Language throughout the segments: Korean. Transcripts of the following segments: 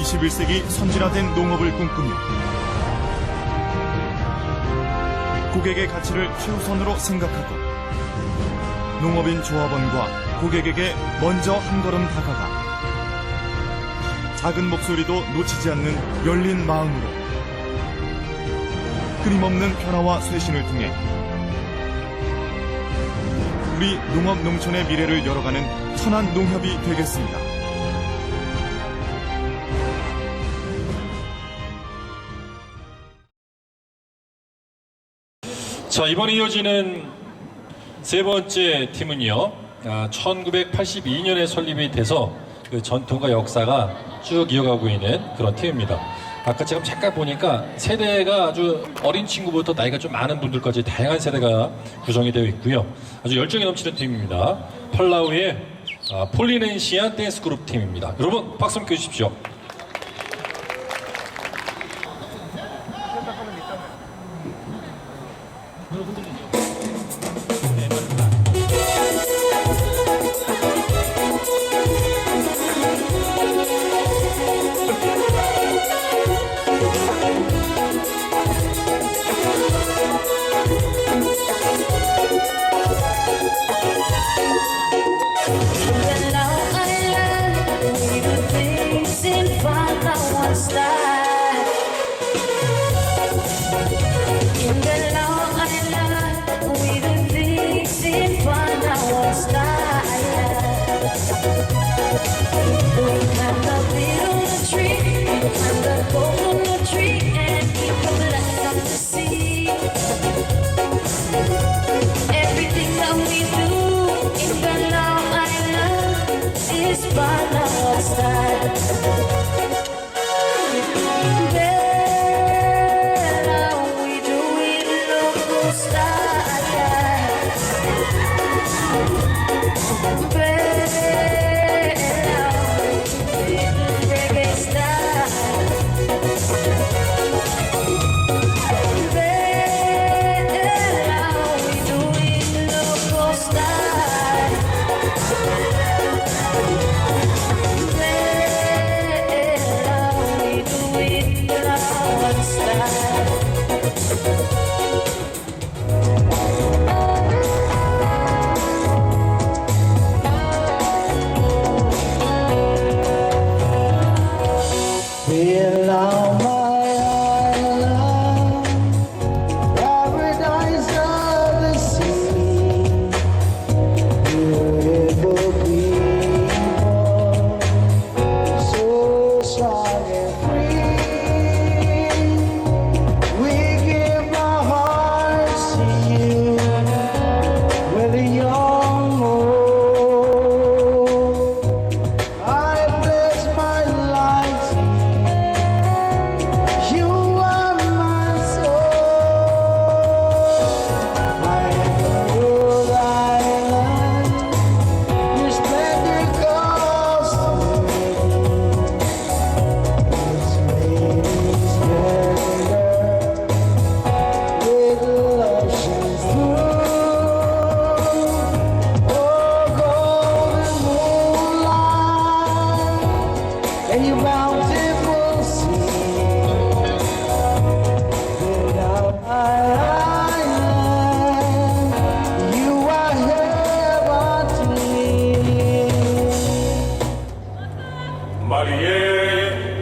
21세기 선진화된 농업을 꿈꾸며 고객의 가치를 최우선으로 생각하고 농업인 조합원과 고객에게 먼저 한 걸음 다가가 작은 목소리도 놓치지 않는 열린 마음으로 끊임없는 변화와 쇄신을 통해 우리 농업 농촌의 미래를 열어가는 천안 농협이 되겠습니다. 자 이번에 이어지는 세 번째 팀은요. 아, 1982년에 설립이 돼서 그 전통과 역사가 쭉 이어가고 있는 그런 팀입니다. 아까 지금 잠깐 보니까 세대가 아주 어린 친구부터 나이가 좀 많은 분들까지 다양한 세대가 구성이 되어 있고요. 아주 열정이 넘치는 팀입니다. 펄라우의 아, 폴리네시안 댄스 그룹 팀입니다. 여러분 박수 함께 해주십시오.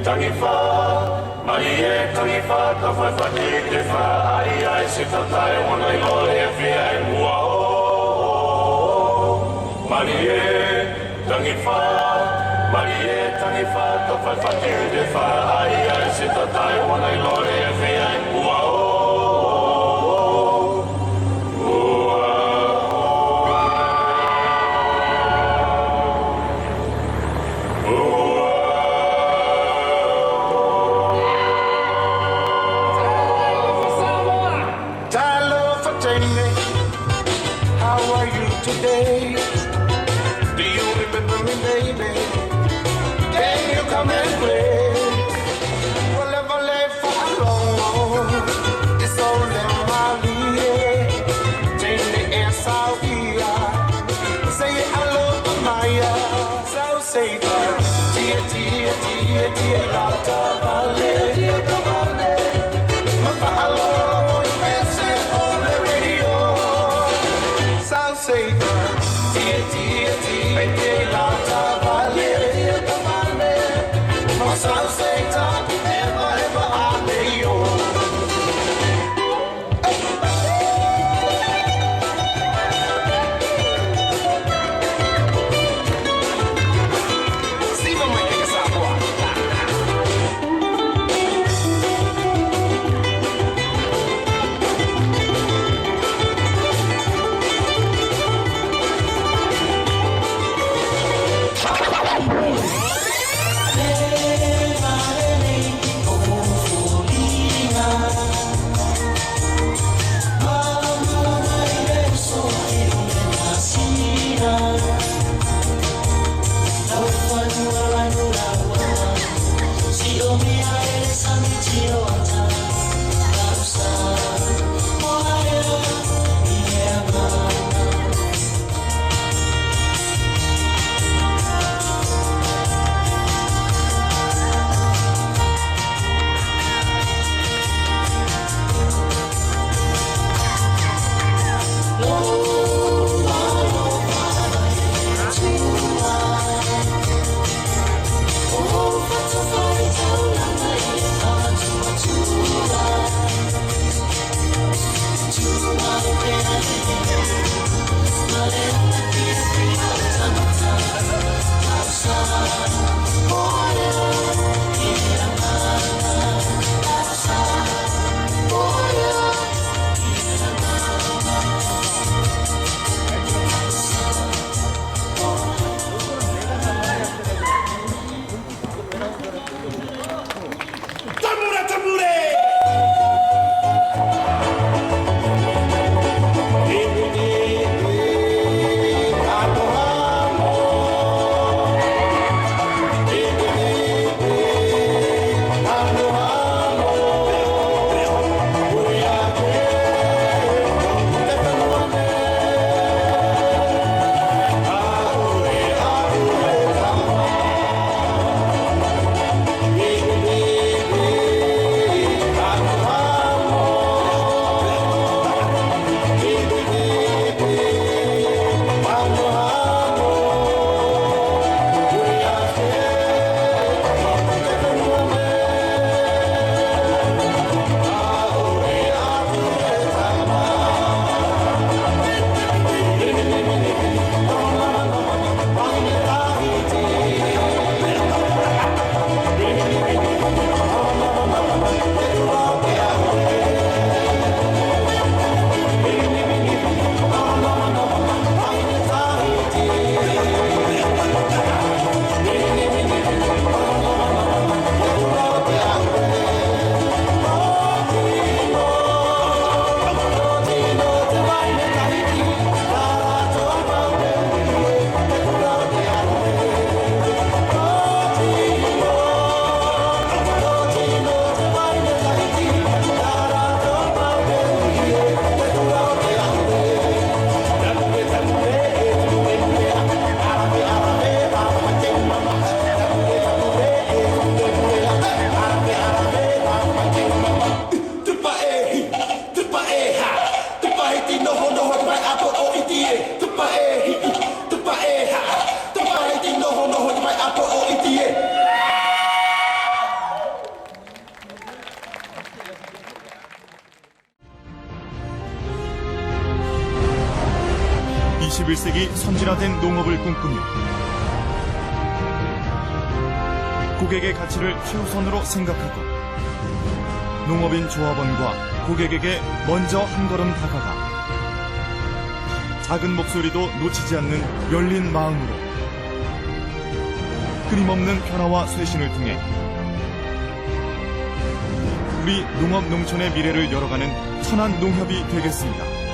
taifa, mali yetu hifadhi kufuatia kifahari, isitatae wanailolevia mwao. Oh, oh, oh. Mali yetu taifa, mali yetu hifadhi kufuatia kifahari, isitatae wanailolevia aceitar. 21세기 선진화된 농업을 꿈꾸며 고객의 가치를 최우선으로 생각하고 농업인 조합원과 고객에게 먼저 한 걸음 다가가 작은 목소리도 놓치지 않는 열린 마음으로 끊임없는 변화와 쇄신을 통해 우리 농업 농촌의 미래를 열어가는 천안 농협이 되겠습니다.